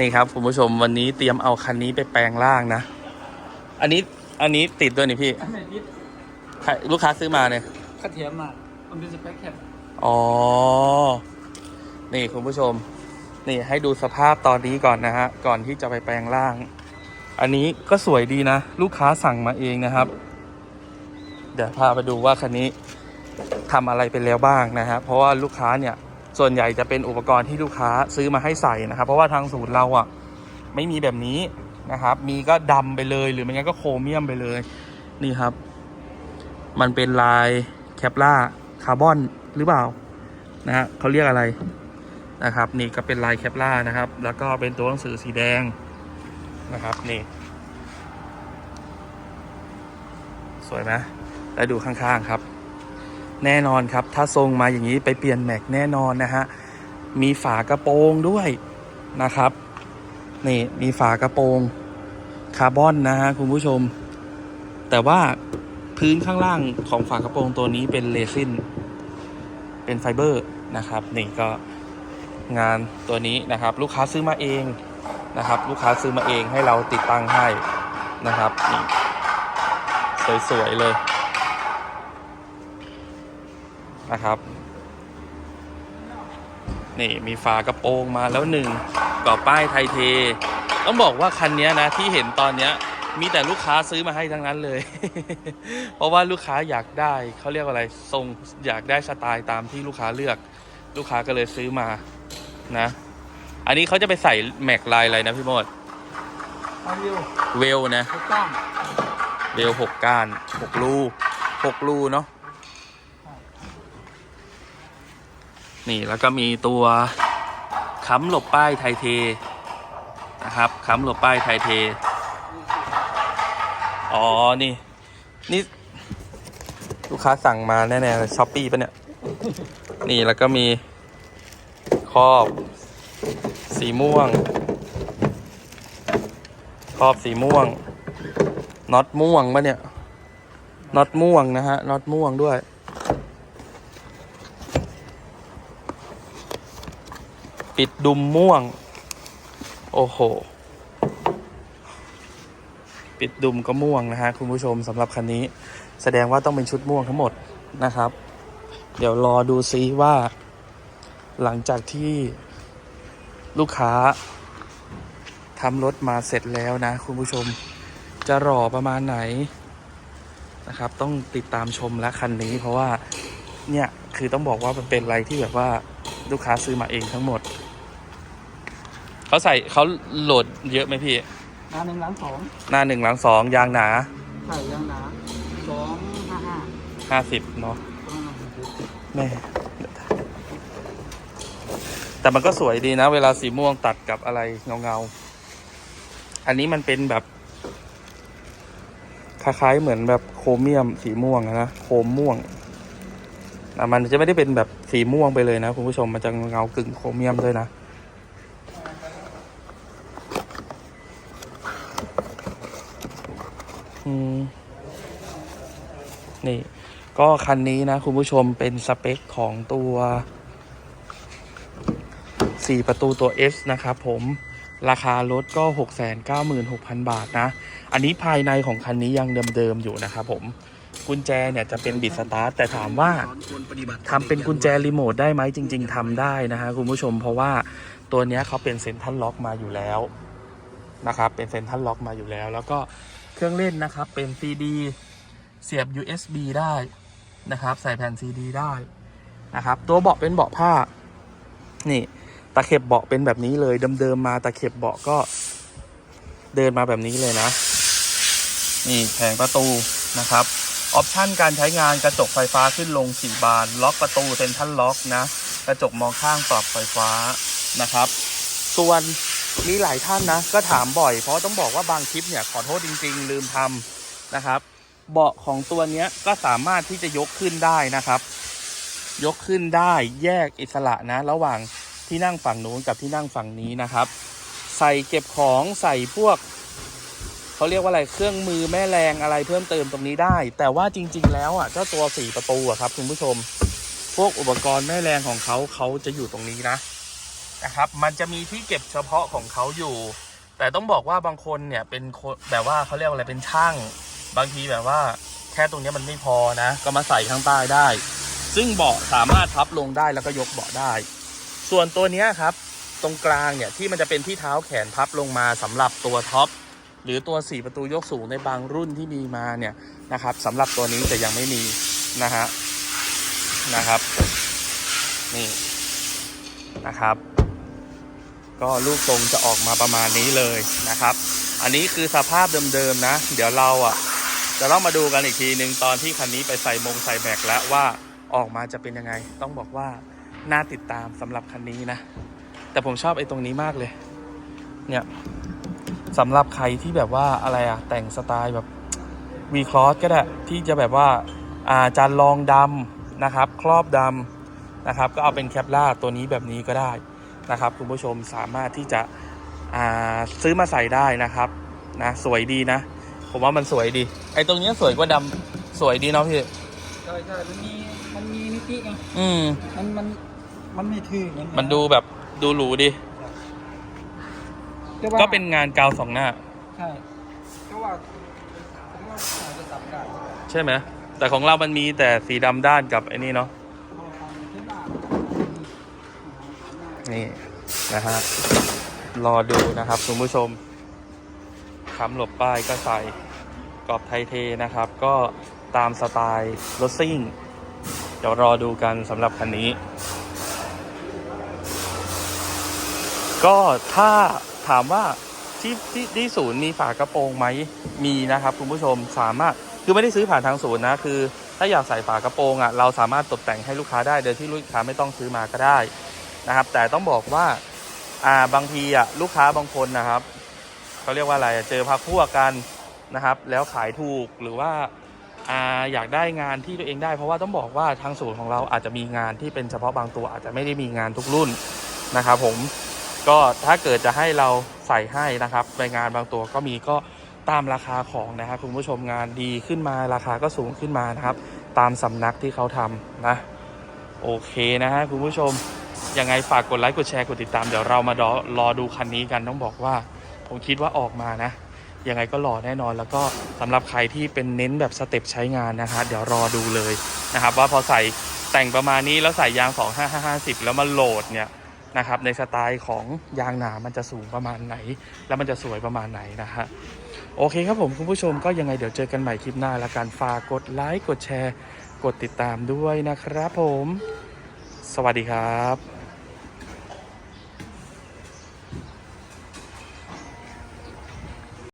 นี่ครับคุณผู้ชมวันนี้เตรียมเอาคันนี้ไปแปลงร่างนะ อันนี้อันนี้ติดด้วยนี่พี่อันไหนยึดใครลูกค้าซื้อมาเนี่ยกระเทียมอะมันเป็นสเปคแคปอ๋อ นี่คุณผู้ชม นี่ให้ดูสภาพตอนนี้ก่อนนะฮะ ก่อนที่จะไปแปลงร่าง อันนี้ก็สวยดีนะ ลูกค้าสั่งมาเองนะครับ เดี๋ยวพาไปดูว่าคันนี้ทำอะไรไปแล้วบ้างนะฮะ เพราะว่าลูกค้าเนี่ย ส่วนใหญ่จะเป็นอุปกรณ์ที่ลูกค้าซื้อมาให้ใส่นะครับ เพราะว่าทางศูนย์เราอะไม่มีแบบนี้นะครับ มีก็ดำไปเลยหรือไม่งั้นก็โครเมียมไปเลย นี่ครับ มันเป็นลายแคปล่าคาร์บอนหรือเปล่านะฮะเขาเรียกอะไรนะครับ นี่ก็เป็นลายแคปล่านะครับ แล้วก็เป็นตัวหนังสือสีแดงนะครับ นี่ สวยไหมแล้วดูข้างๆครับ แน่นอนครับ ถ้าทรงมาอย่างนี้ไปเปลี่ยนแม็กแน่นอนนะฮะ มีฝากระโปรงด้วยนะครับ นี่มีฝากระโปรงคาร์บอนนะฮะคุณผู้ชม แต่ว่าพื้นข้างล่างของฝากระโปรงตัวนี้เป็นเรซินเป็นไฟเบอร์นะครับ นี่ก็งานตัวนี้นะครับ ลูกค้าซื้อมาเองนะครับ ลูกค้าซื้อมาเองให้เราติดตั้งให้นะครับนี่สวยๆเลย นะครับ นี่มีฝากระโปรงมาแล้วหนึ่งก่อป้ายไทยเท ต้องบอกว่าคันนี้นะที่เห็นตอนเนี้ยมีแต่ลูกค้าซื้อมาให้ทั้งนั้นเลย เพราะว่าลูกค้าอยากได้เขาเรียกว่าอะไรทรงอยากได้สไตล์ตามที่ลูกค้าเลือก ลูกค้าก็เลยซื้อมานะ อันนี้เขาจะไปใส่แม็กลายอะไรนะพี่โมดอาวิวเวลนะถูกต้องเวลหกก้านหกรูหกรูเนาะ นี่แล้วก็มีตัวค้ำหลบป้ายไทยเทนะครับค้ำหลบป้ายไทยเท อ๋อ นี่ นี่ลูกค้าสั่งมาแน่ๆเลยช้อปปี้ปะเนี่ย นี่แล้วก็มีครอบ สีม่วง ครอบสีม่วงน็อตม่วงปะเนี่ยน็อตม่วงนะฮะน็อตม่วงด้วย ปิดดุมม่วง โอ้โห ปิดดุมก็ม่วงนะฮะคุณผู้ชมสำหรับคันนี้ แสดงว่าต้องเป็นชุดม่วงทั้งหมดนะครับ เดี๋ยวรอดูซิว่า หลังจากที่ลูกค้าทำรถมาเสร็จแล้วนะ คุณผู้ชมจะรอประมาณไหนนะครับ ต้องติดตามชมและคันนี้เพราะว่าเนี่ย คือต้องบอกว่ามันเป็นอะไรที่แบบว่าลูกค้าซื้อมาเองทั้งหมด เขาใส่เขาโหลดเยอะไหมพี่งานหนึ่งหลังสองหน้าหนึ่งหลังสองยางหนาใส่ยางหนาสองห้าห้าห้าสิบเนาะประมาณนั้นแม่แต่มันก็สวยดีนะ เวลาสีม่วงตัดกับอะไรเงาเงาๆอันนี้มันเป็นแบบ คล้ายๆเหมือนแบบโครเมียมสีม่วงอะนะโครมม่วงแต่มันจะไม่ได้เป็นแบบสีม่วงไปเลยนะคุณผู้ชมมันจะเงากึ่งโครเมียมด้วยนะ อืม นี่ ก็คันนี้นะ คุณผู้ชมเป็นสเปคของตัว 4 ประตูตัว S นะครับผมราคารถก็ 696,000 บาทนะ อันนี้ภายในของคันนี้ยังเดิมๆอยู่นะครับผม กุญแจเนี่ยจะเป็นบิดสตาร์ทแต่ถามว่าทำเป็นกุญแจรีโมทได้ไหมจริง ๆทำได้นะฮะคุณผู้ชมเพราะว่าตัวนี้เขาเป็นเซ็นทรัลล็อกมาอยู่แล้วนะครับ เป็นเซ็นทรัลล็อกมาอยู่แล้ว แล้วก็ เครื่องเล่นนะครับเป็น CD เสียบ USB ได้นะครับ ใส่แผ่น CD ได้นะครับ ตัวเบาะเป็นเบาะผ้า นี่ตะเข็บเบาะเป็นแบบนี้เลยเดิมๆมาตะเข็บเบาะก็เดินมาแบบนี้เลยนะ นี่แผงประตูนะครับออปชันการใช้งานกระจกไฟฟ้าขึ้นลง4บาน ล็อกประตูเซ็นทรัลล็อกนะ กระจกมองข้างปรับไฟฟ้านะครับ ส่วน มีหลายท่านนะ ก็ถามบ่อย เพราะต้องบอกว่าบางคลิปเนี่ยขอโทษจริง ๆ ลืมทำนะครับ เบาะของตัวเนี้ยก็สามารถที่จะยกขึ้นได้นะครับ ยกขึ้นได้แยกอิสระนะ ระหว่างที่นั่งฝั่งนู้นกับที่นั่งฝั่งนี้นะครับ ใส่เก็บของใส่พวกเขาเรียกว่าอะไรเครื่องมือแม่แรงอะไรเพิ่มเติมตรงนี้ได้ แต่ว่าจริง ๆ แล้วอะเจ้าตัวสี่ประตูอะครับคุณผู้ชม พวกอุปกรณ์แม่แรงของเขาเขาจะอยู่ตรงนี้นะ นะครับ มันจะมีที่เก็บเฉพาะของเขาอยู่ แต่ต้องบอกว่าบางคนเนี่ยเป็นคนแบบว่าเขาเรียกว่าอะไรเป็นช่าง บางทีแบบว่าแค่ตรงนี้มันไม่พอนะ ก็มาใส่ข้างใต้ได้ ซึ่งเบาะสามารถพับลงได้แล้วก็ยกเบาะได้ ส่วนตัวนี้ครับ ตรงกลางเนี่ยที่มันจะเป็นที่เท้าแขนพับลงมาสำหรับตัวท็อปหรือตัว 4 ประตูยกสูงในบางรุ่นที่มีมาเนี่ยนะครับสำหรับตัวนี้แต่ยังไม่มีนะฮะนะครับ นี่นะครับ ก็ลูกทรงจะออกมาประมาณนี้เลยนะครับ อันนี้คือสภาพเดิมๆนะ เดี๋ยวเราอะจะต้องมาดูกันอีกทีหนึ่งตอนที่คันนี้ไปใส่มงใส่แม็กแล้วว่าออกมาจะเป็นยังไง ต้องบอกว่าน่าติดตามสำหรับคันนี้นะ แต่ผมชอบไอ้ตรงนี้มากเลย เนี่ยสำหรับใครที่แบบว่าอะไรอะแต่งสไตล์แบบวีคลอสก็ได้ที่จะแบบว่าอาจานรองดำนะครับ ครอบดำนะครับ ก็เอาเป็นแคปล่าตัวนี้แบบนี้ก็ได้ นะครับคุณผู้ชมสามารถที่จะอ่าซื้อมาใส่ได้นะครับนะสวยดีนะ ผมว่ามันสวยดี ไอ้ตรงเนี้ยสวยกว่าดำสวยดีเนาะพี่ใช่ใช่มันมีมันมีนิติไงอืมมันมันมันไม่ถือไงมันดูแบบดูหรูดีแต่ว่าก็เป็นงานกาวสองหน้า ใช่แต่ว่าผมว่าอาจจะตับได้ใช่ไหมแต่ของเรามันมีแต่สีดำด้านกับไอ้นี่เนาะ นี่นะฮะรอดูนะครับคุณผู้ชมคำหลบป้ายก็ใส่กรอบไทเทนะครับ ก็ตามสไตล์รถซิ่ง เดี๋ยวรอดูกันสำหรับคันนี้ ก็ถ้าถามว่าที่ที่ที่ศูนย์มีฝากระโปรงไหมมีนะครับคุณผู้ชมสามารถคือไม่ได้ซื้อผ่านทางศูนย์นะคือ ถ้าอยากใส่ฝากระโปรงอะเราสามารถตกแต่งให้ลูกค้าได้โดยที่ลูกค้าไม่ต้องซื้อมาก็ได้ นะครับ แต่ต้องบอกว่าอ่าบางทีอะลูกค้าบางคนนะครับเขาเรียกว่าอะไรเจอพักพวกกันนะครับ แล้วขายถูกหรือว่าอ่าอยากได้งานที่ตัวเองได้ เพราะว่าต้องบอกว่าทางศูนย์ของเราอาจจะมีงานที่เป็นเฉพาะบางตัวอาจจะไม่ได้มีงานทุกรุ่นนะครับ ผมก็ถ้าเกิดจะให้เราใส่ให้นะครับในงานบางตัวก็มีก็ตามราคาของนะครับคุณผู้ชมงานดีขึ้นมาราคาก็สูงขึ้นมานะครับ ตามสำนักที่เขาทำนะ โอเคนะฮะคุณผู้ชม ยังไงฝากกดไลค์กดแชร์กดติดตามเดี๋ยวเรามารอรอดูคันนี้กันต้องบอกว่า ผมคิดว่าออกมานะยังไงก็หล่อแน่นอน แล้วก็สำหรับใครที่เป็นเน้นแบบสเต็ปใช้งานนะฮะเดี๋ยวรอดูเลยนะครับ ว่าพอใส่แต่งประมาณนี้แล้วใส่ยาง 25550 แล้วมาโหลดเนี่ยนะครับในสไตล์ของยางหนามันจะสูงประมาณไหน แล้วมันจะสวยประมาณไหนนะฮะโอเคครับผมคุณผู้ชมก็ยังไงเดี๋ยวเจอกันใหม่คลิปหน้าละกันฝากกดไลค์กดแชร์ กดติดตามด้วยนะครับผม สวัสดีครับ